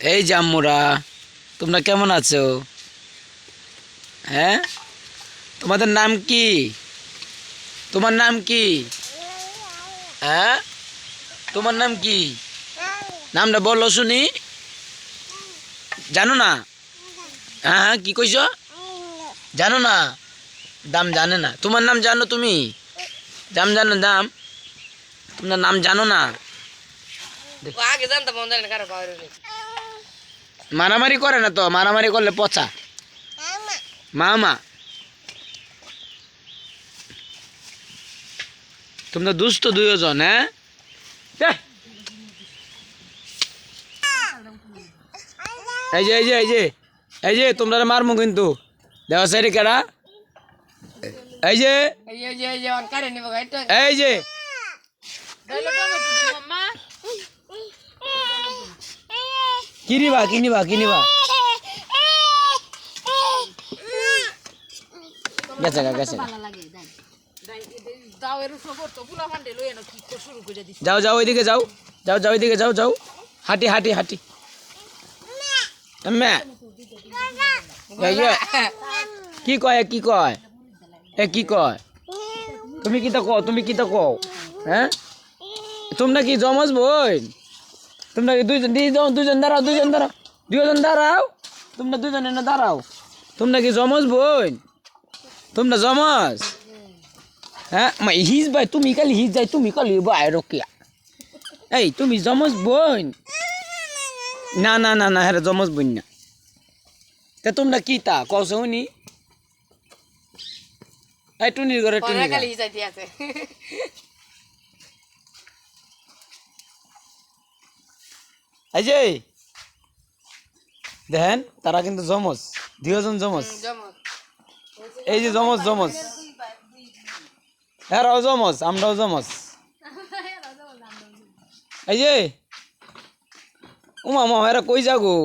এই জাম্মুরা, তোমরা কেমন আছো? হ্যাঁ? তোমাদের নাম কি? তোমার নাম কি? হ্যাঁ? তোমার নাম কি? নামটা বলো শুনি। জানো না? হ্যাঁ হ্যাঁ কি কইছ? জানো না? দাম জানে না। তোমার নাম জানো তুমি? দাম জানো, দাম। তোমার নাম জানো না? আগে জানতাম মন জানি না কারও পাওয়ার নেই মারামারি করে না তো? মারামারি করলে পচা? মামা। তোমরা দুষ্ট দুইজন হ্যাঁ? এই। যে এই যে এই যে এই যে তোমরা মারমু কিন্তু। দেওয়া সাইডে কেডা? এই যে। এই যে- এই যে এই যে অন কারে নিব গাইটা এই যে দাইলো টমেটো দিই মাম্মা কিনিবা কিনিবা কিনিবা। গেছে গা, গেছে যাও যাও ওইদিকে, যাও। যাও যাও ওইদিকে, যাও যাও। হাঁটি হাঁটি হাঁটি। কি কয় কি কয়? এ, কি কয়? তুমি কি তো কও, তুমি কি তো কও? হ্যাঁ? তোমরা কি জমজ বোন? তোমরা দুইজন দুইজন দাঁড়াও দুইজন দাঁড়াও। দুইজন দাঁড়াও তোমরা দুইজন এনে দাঁড়াও। তোমরা কি জমজ বোন? তোমরা জমজ? হ্যাঁ হিজ ভাই তুমি খালি হিজ যাই তুমি খালি ভাই রকিয়া। এই তুমি জমজ বোন? না না না না হ্যাঁ জমজ বোন না। তা তোমরা কি তা? কস শুনি। এই টুনির ঘরে টুনির খালি ঘরে। যাইতে আছে এই যে দেখেন তারা কিন্তু জমজ দুজন জমজ এই যে জমজ জমজ এরাও জমজ আমরাও জমজ এই যে উমা মা এরা কই যাগো?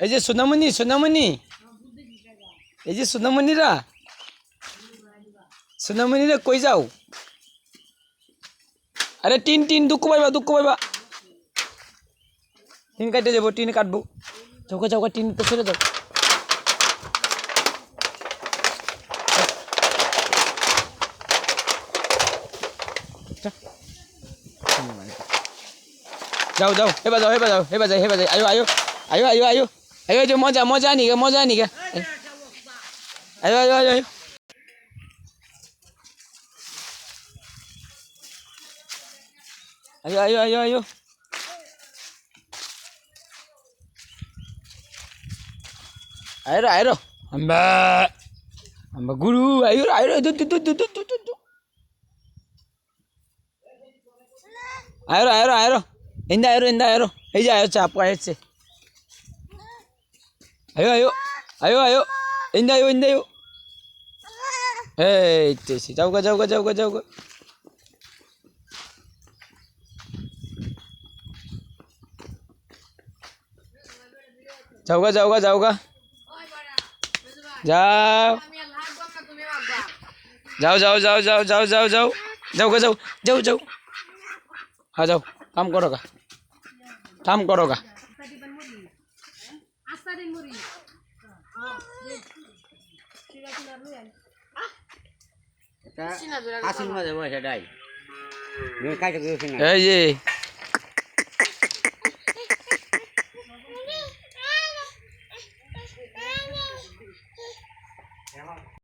এই যে সোনামণি সোনামণি। এই যে সোনামণিরা। সোনামণিরা কই যাও? আরে টিন টিন দুঃখ পাইবা দুঃখ পাইবা টিন কাটতে যাবো টিন কাটবো চৌকা চৌকা টিন তো ছেড়ে দাও যাও যাও হেবা যাও হেবা যাও হেবা যাই হেবা যাই আয়ো আয়ো আয়ো আয়ো আয়ো আয়ো যে মজা মজা নিগে মজা নিগে আয়ো আয়ো আয়ো আয়ো Ayo, ayo, ayo, ayo. आएर आएर आम्बा आम्बा गुरु आयो आएर आएर आएर आएर हिँड्दा आएर हिँड्दा आएर यही आयो चाप आयो चाहिँ आयो आयो आयो आयो आयो आयो আমি আর লাগবো না তুমি মাগবা যাও যাও যাও যাও যাও যাও যাও যাওগা যাও যাও যাও হ্যাঁ যাও কাম করো গা কাম করো গা সিনা জোড়া আসিল মাঝে বসে ডাই কাইতে গেছে না এই যে